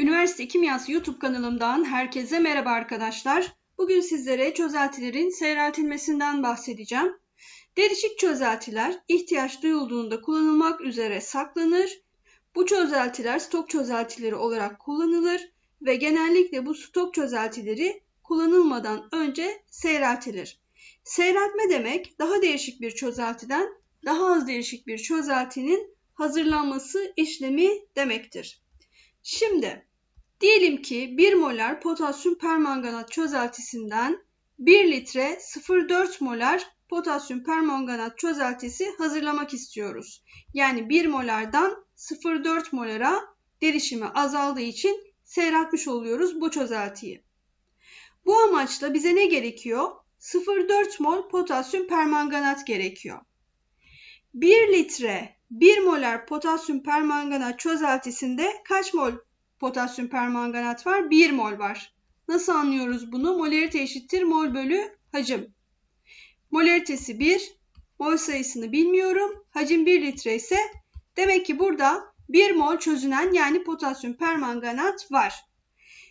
Üniversite Kimyası YouTube kanalımdan herkese merhaba arkadaşlar. Bugün sizlere çözeltilerin seyreltilmesinden bahsedeceğim. Derişik çözeltiler ihtiyaç duyulduğunda kullanılmak üzere saklanır. Bu çözeltiler stok çözeltileri olarak kullanılır ve genellikle bu stok çözeltileri kullanılmadan önce seyreltilir. Seyreltme demek daha değişik bir çözeltiden daha az değişik bir çözeltinin hazırlanması işlemi demektir. Şimdi diyelim ki 1 molar potasyum permanganat çözeltisinden 1 litre 0,4 molar potasyum permanganat çözeltisi hazırlamak istiyoruz. Yani 1 molardan 0,4 molara derişimi azaldığı için seyreltmiş oluyoruz bu çözeltiyi. Bu amaçla bize ne gerekiyor? 0,4 mol potasyum permanganat gerekiyor. 1 litre 1 molar potasyum permanganat çözeltisinde kaç mol potasyum permanganat var? 1 mol var. Nasıl anlıyoruz bunu? Molarite eşittir mol bölü hacim. Molaritesi 1, mol sayısını bilmiyorum. Hacim 1 litre ise demek ki burada 1 mol çözünen yani potasyum permanganat var.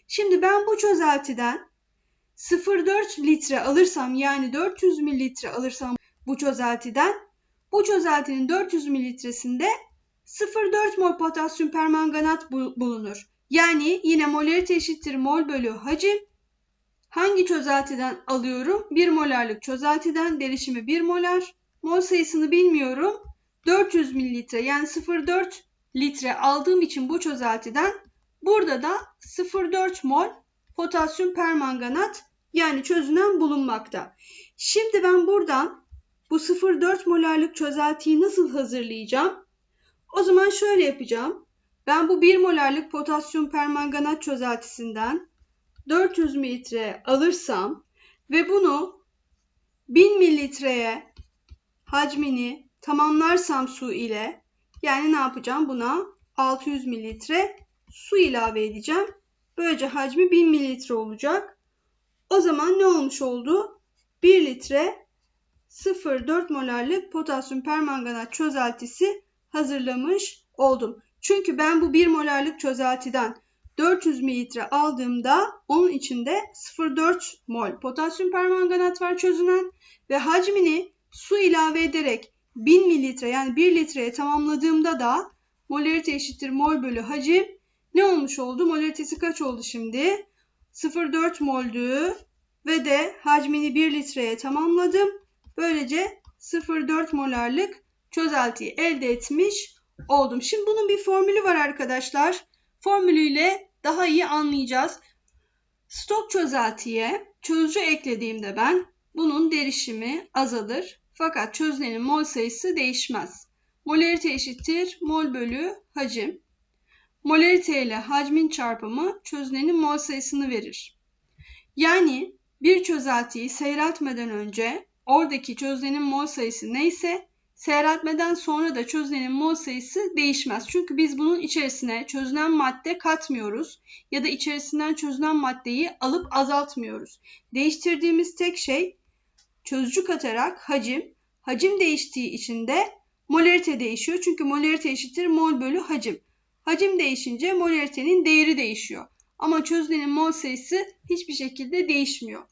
Şimdi ben bu çözeltiden 0,4 litre alırsam yani 400 mililitre alırsam bu çözeltiden bu çözeltinin 400 mililitresinde 0,4 mol potasyum permanganat bulunur. Yani yine molarite eşittir mol bölü hacim. Hangi çözeltiden alıyorum? 1 molarlık çözeltiden derişimi 1 molar. Mol sayısını bilmiyorum. 400 mililitre yani 0,4 litre aldığım için bu çözeltiden burada da 0,4 mol potasyum permanganat yani çözünen bulunmakta. Şimdi ben buradan bu 0,4 molarlık çözeltiyi nasıl hazırlayacağım? O zaman şöyle yapacağım. Ben bu 1 molarlık potasyum permanganat çözeltisinden 400 mililitre alırsam ve bunu 1000 mililitreye hacmini tamamlarsam su ile yani ne yapacağım? Buna 600 mililitre su ilave edeceğim. Böylece hacmi 1000 mililitre olacak. O zaman ne olmuş oldu? 1 litre 0,4 molarlık potasyum permanganat çözeltisi hazırlamış oldum. Çünkü ben bu 1 molarlık çözeltiden 400 mililitre aldığımda onun içinde 0,4 mol potasyum permanganat var çözünen ve hacmini su ilave ederek 1000 mililitre yani 1 litreye tamamladığımda da molarite eşittir mol bölü hacim ne olmuş oldu? Molaritesi kaç oldu şimdi? 0,4 moldü ve de hacmini 1 litreye tamamladım. Böylece 0,4 molarlık çözeltiyi elde etmiş oldum. Şimdi bunun bir formülü var arkadaşlar. Formülüyle daha iyi anlayacağız. Stok çözeltiye çözücü eklediğimde ben bunun derişimi azalır. Fakat çözünenin mol sayısı değişmez. Molarite eşittir mol bölü hacim. Molarite ile hacmin çarpımı çözünenin mol sayısını verir. Yani bir çözeltiyi seyreltmeden önce oradaki çözünenin mol sayısı neyse seyreltmeden sonra da çözünenin mol sayısı değişmez. Çünkü biz bunun içerisine çözünen madde katmıyoruz ya da içerisinden çözünen maddeyi alıp azaltmıyoruz. Değiştirdiğimiz tek şey çözücü katarak hacim. Hacim değiştiği için de molarite değişiyor. Çünkü molarite eşittir mol bölü hacim. Hacim değişince molaritenin değeri değişiyor. Ama çözünenin mol sayısı hiçbir şekilde değişmiyor.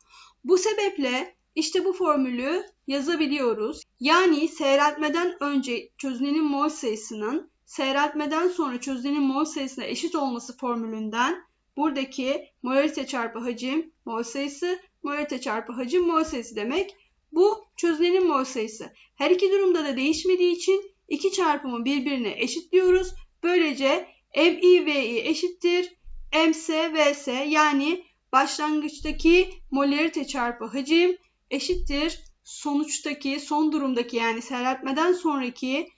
Bu sebeple işte bu formülü yazabiliyoruz. Yani seyreltmeden önce çözünenin mol sayısının seyreltmeden sonra çözünenin mol sayısına eşit olması formülünden buradaki molarite çarpı hacim mol sayısı, molarite çarpı hacim mol sayısı demek. Bu çözünenin mol sayısı. Her iki durumda da değişmediği için iki çarpımı birbirine eşitliyoruz. Böylece MI eşittir MS vs yani başlangıçtaki molarite çarpı hacim eşittir sonuçtaki son durumdaki yani seyreltmeden sonraki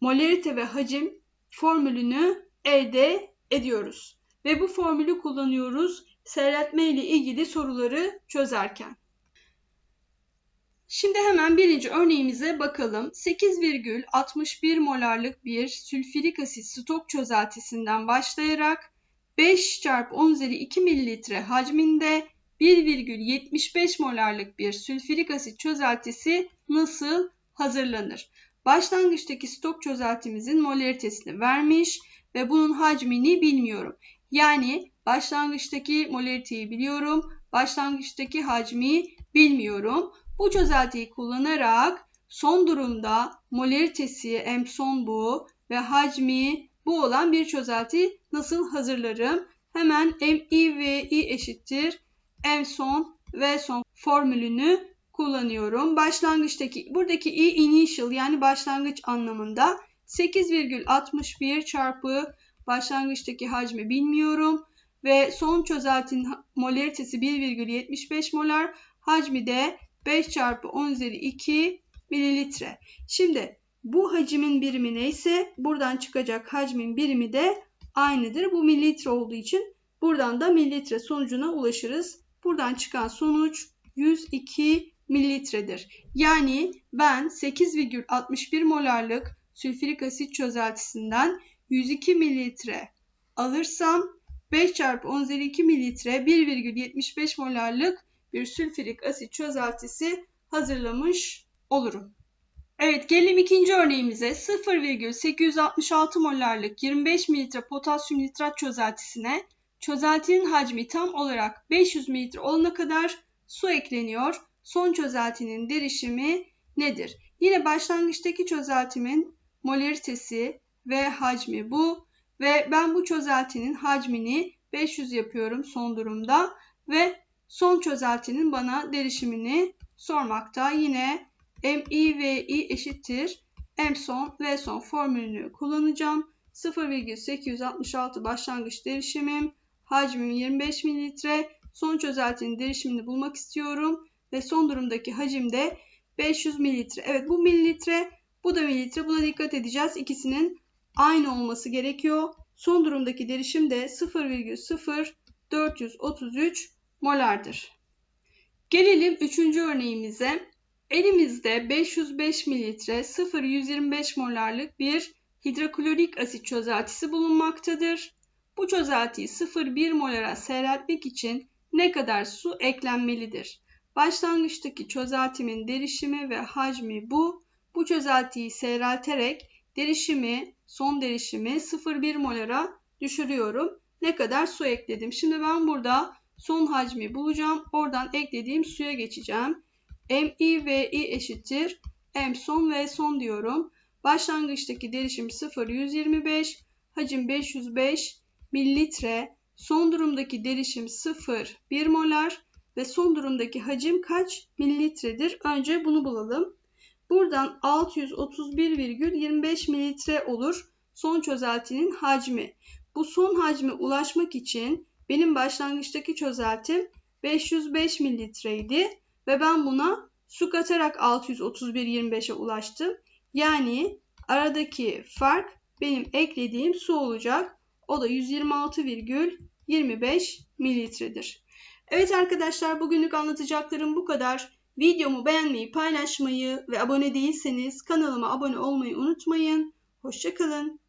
molarite ve hacim formülünü elde ediyoruz. Ve bu formülü kullanıyoruz seyreltme ile ilgili soruları çözerken. Şimdi hemen birinci örneğimize bakalım. 8,61 molarlık bir sülfürik asit stok çözeltisinden başlayarak 5 çarpı 10 üzeri 2 mililitre hacminde 1,75 molarlık bir sülfürik asit çözeltisi nasıl hazırlanır? Başlangıçtaki stok çözeltimizin molaritesini vermiş ve bunun hacmini bilmiyorum. Yani başlangıçtaki molariteyi biliyorum, başlangıçtaki hacmi bilmiyorum. Bu çözeltiyi kullanarak son durumda molaritesi m son bu ve hacmi bu olan bir çözelti nasıl hazırlarım? Hemen mi ve i eşittir m son ve son formülünü kullanıyorum. Başlangıçtaki buradaki i initial yani başlangıç anlamında 8,61 çarpı başlangıçtaki hacmi bilmiyorum ve son çözeltinin molaritesi 1,75 molar, hacmi de 5 çarpı 10 üzeri 2 mililitre. Şimdi bu hacmin birimi neyse buradan çıkacak hacmin birimi de aynıdır. Bu mililitre olduğu için buradan da mililitre sonucuna ulaşırız. Buradan çıkan sonuç 102 mililitredir. Yani ben 8,61 molarlık sülfürik asit çözeltisinden 102 mililitre alırsam 5 çarpı 10 üzeri 2 mililitre 1,75 molarlık bir sülfürik asit çözeltisi hazırlamış olurum. Evet gelelim ikinci örneğimize 0,866 molarlık 25 mililitre potasyum nitrat çözeltisine çözeltinin hacmi tam olarak 500 mililitre olana kadar su ekleniyor. Son çözeltinin derişimi nedir? Yine başlangıçtaki çözeltimin molaritesi ve hacmi bu ve ben bu çözeltinin hacmini 500 yapıyorum son durumda ve son çözeltinin bana derişimini sormakta. Yine mi ve i eşittir m son ve son formülünü kullanacağım. 0,866 başlangıç derişimim, hacmim 25 mililitre. Son çözeltinin derişimini bulmak istiyorum ve son durumdaki hacim de 500 mililitre. Evet bu mililitre, bu da mililitre. Buna dikkat edeceğiz. İkisinin aynı olması gerekiyor. Son durumdaki derişim de 0,0433 molardır. Gelelim üçüncü örneğimize. Elimizde 505 mililitre 0,125 molarlık bir hidroklorik asit çözeltisi bulunmaktadır. Bu çözeltiyi 0,1 molara seyreltmek için ne kadar su eklenmelidir? Başlangıçtaki çözeltimin derişimi ve hacmi bu. Bu çözeltiyi seyrelterek derişimi, son derişimi 0,1 molara düşürüyorum. Ne kadar su ekledim? Şimdi ben burada son hacmi bulacağım. Oradan eklediğim suya geçeceğim. Mi ve i eşittir. M son ve son diyorum. Başlangıçtaki derişim 0,125, hacim 505 mililitre. Son durumdaki derişim 0, 1 molar ve son durumdaki hacim kaç mililitredir? Önce bunu bulalım. Buradan 631,25 mililitre olur son çözeltinin hacmi. Bu son hacme ulaşmak için benim başlangıçtaki çözeltim 505 mililitreydi ve ben buna su katarak 631,25'e ulaştım. Yani aradaki fark benim eklediğim su olacak. O da 126,25 mililitredir. Evet arkadaşlar bugünlük anlatacaklarım bu kadar. Videomu beğenmeyi, paylaşmayı ve abone değilseniz kanalıma abone olmayı unutmayın. Hoşçakalın.